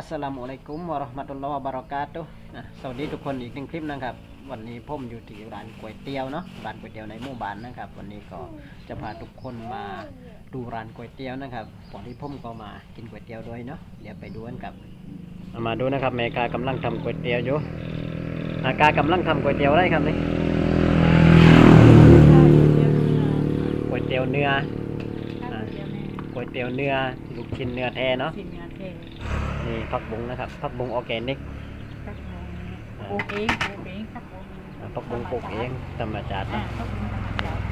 อัสสลามุอะลัยกุมวะเราะห์มะตุลลอฮ์วะบะเราะกาตุฮ์นะสวัสดีทุกคนอีกหนึ่งคลิปนะครับ วันนี้ผมอยู่ที่ร้านก๋วยเตี๋ยวเนาะร้านก๋วยเตี๋ยวในหมู่บ้านนะครับ วันนี้ก็จะพาทุกคนมาดูร้านก๋วยเตี๋ยวนะครับก่อนที่ผมก็มากินก๋วยเตี๋ยวด้วยเนาะเดี๋ยวไปดูกันครับมาดูนะครับแม่กากำลังทำก๋วยเตี๋ยวอยู่อากากำลังทำก๋วยเตี๋ยวอะไรครับนี่ก๋วยเตี๋ยวเนื้อก๋วยเตี๋ยวเนื้อลูกชิ้นเนื้อแท้เนาะสิ นงานเทนี่ผักบุ้งนะครับผักบุ้งออร์แกนิกตักปลูกเองปลูกเองตักปลูกเองอ่าผักบุ้งปลูกเองธรรมชาติอ่านะตักปลูกธรรมชาติ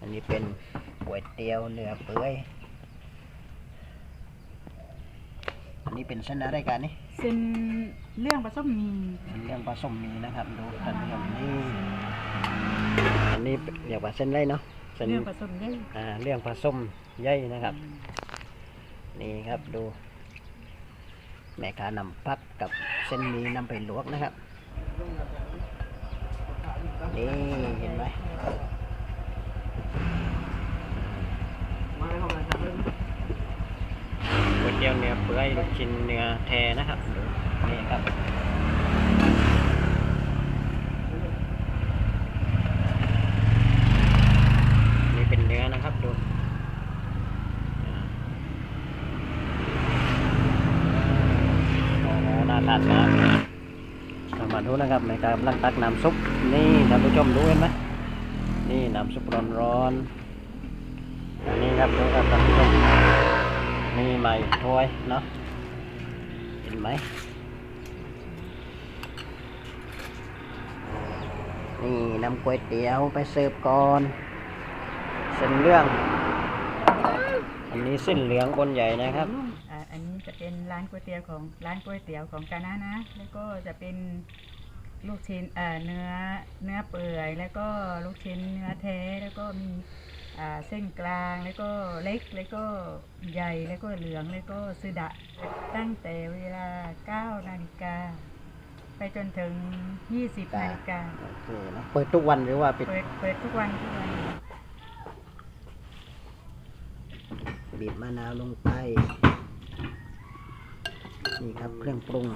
อันนี้เป็นก๋วยเตี๋ยวเนื้อเปื่อยอันนี้เป็นเส้นอะไรกันนี่เส้นเรื่องผสมมีเป็นเรื่องผสมมีนะครับดูท่านผู้ชมนี่อันนี้เรียกว่าเส้นไรเนาะเส้นเรื่องผสมได้อ่าเรื่องผสมใยนะครับ นี่ครับดู แม่ค้านำพักกับเส้นหมีนำไปลวกนะครับ นี่เห็นไหมก๋วยเตี๋ยวเนื้อเปื่อยลูกชิ้นเนื้อแท้นะครับดูนี่ครับนี่เป็นเนื้อนะครับดูอ่าโอ้โหน่าทานมากเรามาดูนะครับในการกำลังตักน้ำซุปนี่ท่านผู้ชมดูเห็นไหมนี่น้ำซุปร้อนๆอันนี้ครับดูครับท่านผู้ชมนี่ใหม่ถ้วยเนาะเห็นไหมนี่น้ำก๋วยเตี๋ยวไปเสิร์ฟก่อนเส้นเรื่อง อันนี้เส้นเหลืองบนใหญ่นะครับอ่าอันนี้จะเป็นร้านก๋วยเตี๋ยวของร้านก๋วยเตี๋ยวของกานะนะ แล้วก็จะเป็นลูกชิ้นอ่าเนื้อเนื้อเปื่อย แล้วก็ลูกชิ้นเนื้อแท้แล้วก็มีอ่าเส้นกลางแล้วก็เล็กแล้วก็ใหญ่แล้วก็เหลืองแล้วก็สุดะตั้งแต่เวลา9นาฬิกาไปจนถึง 20นาฬิกาโอเคนะเปิดทุกวันหรือว่าปิดเปิดเปิดทุกวันทุกวัน บีบมะนาวลงไป นี่ครับเครื่องปรุง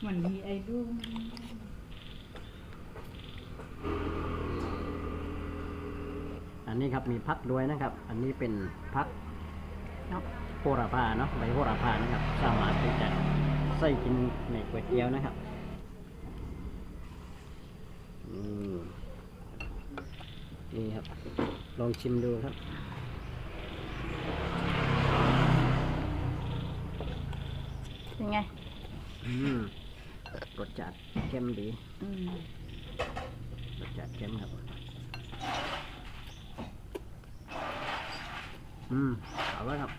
เหมือนมีไอ้ลูกอันนี้ครับมีพักด้วยนะครับ อันนี้เป็นพักเนาะโหระพาเนาะใบโหระพานะครับ สามารถที่จะใส่กินในก๋วยเตี๋ยวนะครับอืมนี่ครับ ลองชิมดูครับ เป็นไง อืมรสจัดเข้มดีอืมรสจัดเข้มครับ อืมเอาไว้ครับ